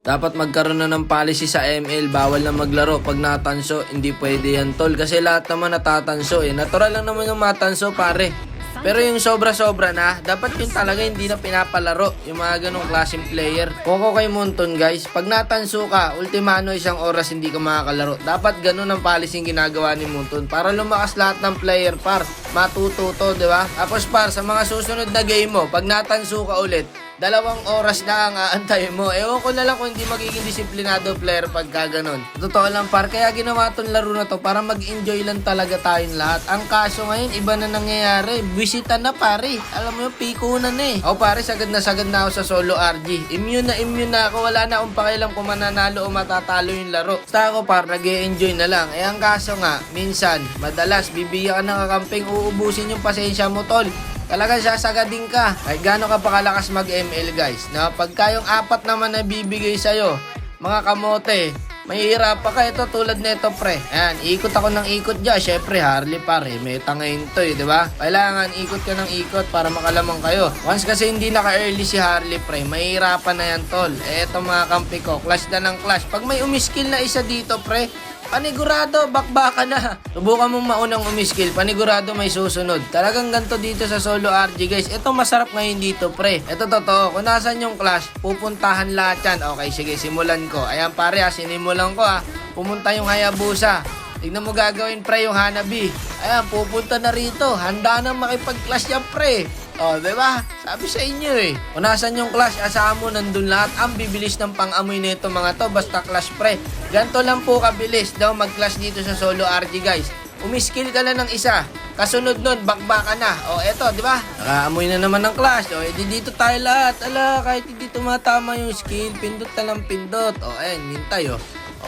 Dapat magkaroon na ng policy sa ML, bawal na maglaro pag natanso, hindi pwede yan tol. Kasi lahat naman natatanso eh. Natural lang naman yung matanso pare. Pero yung sobra-sobra na, dapat yun talaga hindi na pinapalaro. Yung mga ganong klaseng player. Koko kay Monton guys, pag natanso ka, ultimano isang oras hindi ka makakalaro. Dapat ganun ang policy yung ginagawa ni Monton. Para lumakas lahat ng player par. Matuto to, di ba? Tapos par, sa mga susunod na game mo, pag natanso ka ulit, dalawang oras na ang aantayin mo. Ewan ko na lang kung hindi magiging disiplinado player pagka ganun. Totoo lang par, kaya ginawa tong laro na to para mag-enjoy lang talaga tayong lahat. Ang kaso ngayon, iba na nangyayari. Bisita na pare. Alam mo yung pikunan na eh. O pare, sagad na sagad na ako sa solo RG. Immune na immune na ako. Wala na akong pakialam kung mananalo o matatalo yung laro. Basta ako par, nag enjoy na lang. Eh ang kaso nga, minsan, madalas, bibigyan ka ng kakamping, uubusin yung pasensya mo tol. Talagang sasagadin ka. Kahit gaano ka pa kalakas mag-ML guys. Na pagka yung apat naman na bibigay sa'yo, mga kamote, mahihirap pa ka ito tulad nito pre. Ayan, ikot ako ng ikot dyan. Syempre Harley pare, may tangayin to eh, di ba? Kailangan ikot ka ng ikot para makalamang kayo. Once kasi hindi naka-early si Harley pre, mahihirapan na yan tol. Eto mga kampi ko, clash na ng clash. Pag may umiskill na isa dito pre, Panigurado, bakbaka na. Subukan mong maunang umiskill, panigurado may susunod. Talagang ganto dito sa solo RG guys. Ito masarap ngayon dito pre. Ito totoo, kung nasan yung clash, pupuntahan lahat yan. Okay, sige, simulan ko. Ayan pare ha, sinimulan ko ha. Pumunta yung Hayabusa. Tignan mo gagawin pre yung Hanabi. Ayan, pupunta na rito. Handa na makipag-clash yan pre. Oh, di ba? Sabi sa inyo eh. Kung nasan yung clash, asahan mo nandun lahat. Ang bibilis ng pang-amoy nito mga to. Basta clash pre. Ganto lang po kabilis daw mag-clash dito sa solo RG guys. Umiskill ka lang ng isa. Kasunod nun, bakbaka na. O, eto, di ba? Nakaamoy na naman ng clash. O, edi dito tayo lahat. Ala, kahit hindi tumatama yung skill, pindot na lang pindot. O, ayan, hintay o.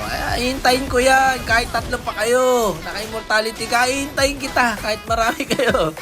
Ay, hintayin ko yan. Kahit tatlo pa kayo. Naka-immortality ka, hintayin kita. Kahit marami kayo.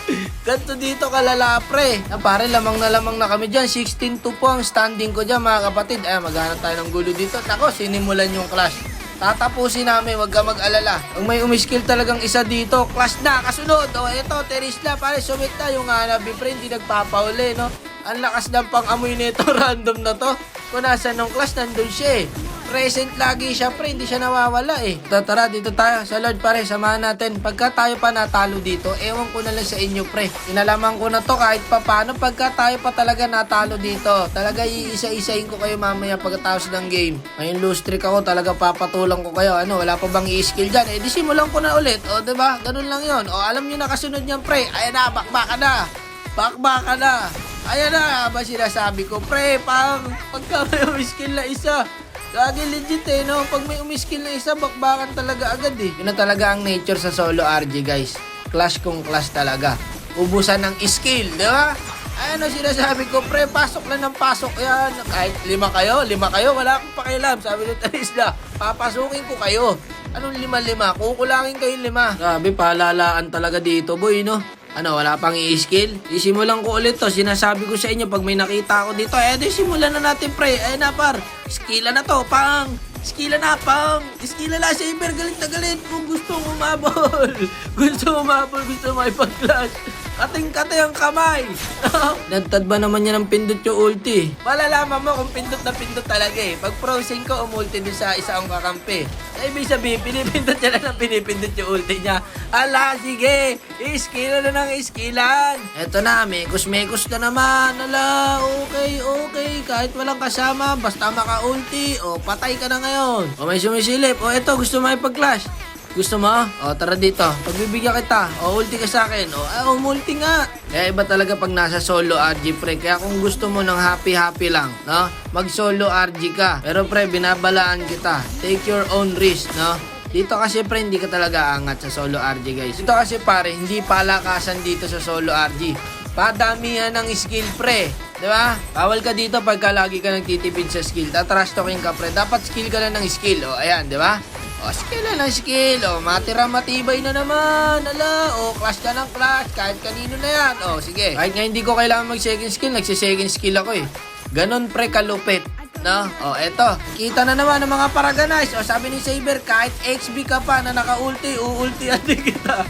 Ganto dito kalala, pre. Na pare, lamang na lamang na kami dyan. 16-2 po ang standing ko dyan, mga kapatid. Ay, maghanap tayo ng gulo dito. Nako, sinimulan yung clash. Tatapusin namin, wag ka mag-alala. Kung may umiskill talagang isa dito, clash na, kasunod. O, eto, teris na, pare, sumit na yung hanabi, pre, hindi nagpapauli, no? Ang lakas ng pang-amoy nito, random na to. Kung nasa nung clash, nandun siya eh. Present lagi siya, pre, hindi siya nawawala eh. Tara, dito tayo. Sa Lord, pare, samahan natin. Pagka tayo pa natalo dito, ewan ko na lang sa inyo, pre. Inalaman ko na to kahit pa paano. Pagka tayo pa talaga natalo dito, talaga iisa-isahin ko kayo mamaya pagkatapos ng game. Ngayon lose streak ako, talaga papatulang ko kayo. Ano, wala pa bang i-skill dyan? Eh, di simulan ko na ulit. O, ba? Ganun lang yon. O, alam nyo na kasunod niyan, pre. Ayan na, bakbaka na. Bakbaka na. Ayan na, ba sinasabi ko, pre, pang pagka may umiskill na isa, Gagi legit eh, no? Pag may umiskill na isa, bakbakan talaga agad eh. Yun na talaga ang nature sa solo RG, guys. Clash kung clash talaga. Ubusan ng skill, di ba? Ayan ang sinasabi ko, pre, pasok lang ng pasok yan. Kahit lima kayo, lima kayo, wala akong pakialam. Sabi ni Tarisla, papasukin ko kayo. Anong lima-lima? Kukulangin kayo lima. Grabe, palalaan talaga dito, boy, no? Ano, wala pang i-skill? Isimulan ko ulit to. Sinasabi ko sa inyo, pag may nakita ako dito, eh, di simulan na natin, pre. Eh na, par. Skilla na to, pang. Skilla na, pang. Skilla na, Saber. Galit na galit. Kung gusto umabol. gusto umabol, gusto makipag-clash. Kating-kate ang kamay. Nagtad ba naman yan ng pindot yung ulti? Malalaman mo kung pindot na pindot talaga eh. Pag prosing ko, umulti din sa isa ang kakampi. Eh, ibig sabihin, pinipindot niya na ng pinipindot yung ulti niya. Ala, sige. Iskila na ng iskilan. Eto na, mekos-mekos ka naman. Ala, okay, okay. Kahit walang kasama, basta maka-ulti. O, patay ka na ngayon. O, may sumisilip. O, eto, gusto mo ipag-clash. Gusto mo? O, tara dito. Pagbibigyan kita. O, ulti ka sa akin. O, ah, umulti nga. Kaya iba talaga pag nasa solo RG, pre. Kaya kung gusto mo ng happy-happy lang, no? Mag-solo RG ka. Pero, pre, binabalaan kita. Take your own risk, no? Dito kasi pre, hindi ka talaga angat sa solo RG guys. Dito kasi pare, hindi palakasan dito sa solo RG. Padamihan ng skill pre. Di ba? Bawal ka dito pagka lagi ka nagtitipid sa skill. Tatrash talking ka pre. Dapat skill ka lang ng skill. O, ayan, di ba? O, skill na ng skill. O, matira matibay na naman. Ala, o, clash ka ng clash. Kahit kanino na yan. O, sige. Kahit nga hindi ko kailangan mag second skill, nagsi-second skill ako eh. Ganon pre kalupit. No? O, eto. Kita na naman ng mga paraganais. O, sabi ni Saber, kahit XB ka pa na naka-ulti, uultihan din kita.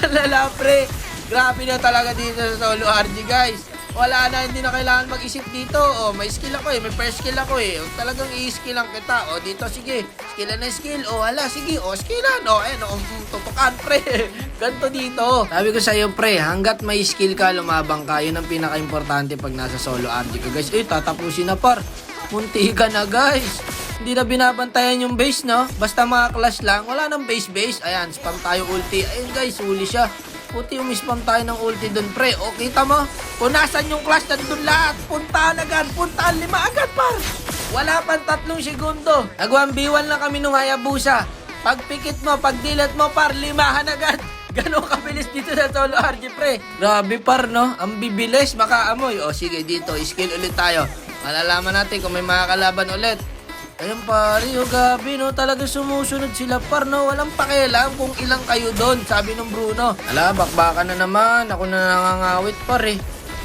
Alala, pre. Grabe na talaga dito sa solo RG, guys. Wala na, hindi na kailangan mag-isip dito. O, may skill ako eh, may first skill ako eh. O, talagang i-skill lang kita. O, dito, sige, skillan na skill. O, hala, sige, o, skillan. O, ayun, o, mm, tutukan, pre. Ganto dito. Sabi ko sa'yo, pre, hanggat may skill ka, lumabang ka, yun ang pinaka-importante pag nasa solo RG ka, guys. Eh, tatapusin na, par. Munti ka na, guys. Hindi na binabantayan yung base, no? Basta mga clash lang, wala nang base-base. Ayan, spam tayo ulti. Ayun, guys, huli siya. Puti umispam tayo ng ulti doon, pre. O, kita mo? Kung nasan yung clash, nandun lahat. Puntahan agad, puntahan lima agad, par. Wala pang tatlong segundo. nag 1v1 lang kami nung Hayabusa. Pag pikit mo, pag dilat mo, par, limahan agad. Ganon kabilis dito sa solo RG, pre. Grabe, par, no? Ang bibilis, makaamoy. O, sige, dito, skill ulit tayo. Malalaman natin kung may mga kalaban ulit. Ayun pare, oh gabi no, talaga sumusunod sila par no, walang pakialam kung ilang kayo doon, sabi ng Bruno. Ala, bakbakan na naman, ako na nangangawit par eh.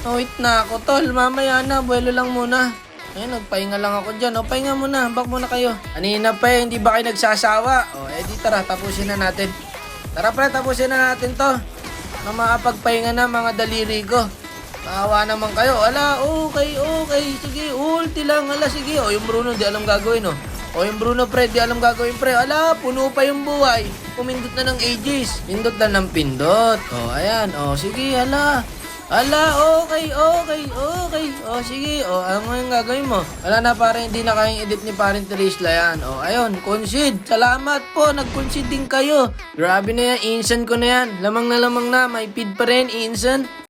Oh, wait na ako tol, mamaya na, buwelo lang muna. Ayun, nagpahinga lang ako dyan, oh, pahinga muna, bak muna kayo. Kanina pa eh, hindi ba kayo nagsasawa? Oh, eh di tara, tapusin na natin. Tara pre, tapusin na natin to. Na makapagpahinga na mga daliri ko. Maawa naman kayo. Ala, okay, okay. Sige, ulti lang. Ala, sige. O, yung Bruno, di alam gagawin, oh. O, yung Bruno, pre, di alam gagawin, pre. Ala, puno pa yung buhay. Pumindot na ng ages. Pindot na ng pindot. O, ayan. O, sige, ala. Ala, okay, okay, okay. O, sige. O, ano yung gagawin mo? Wala na, pare, hindi na kayang edit ni Parent Teresla yan. O, ayun, concede. Salamat po, nag-concede din kayo. Grabe na yan, insan ko na yan. Lamang na lamang na, may feed pa rin, insan.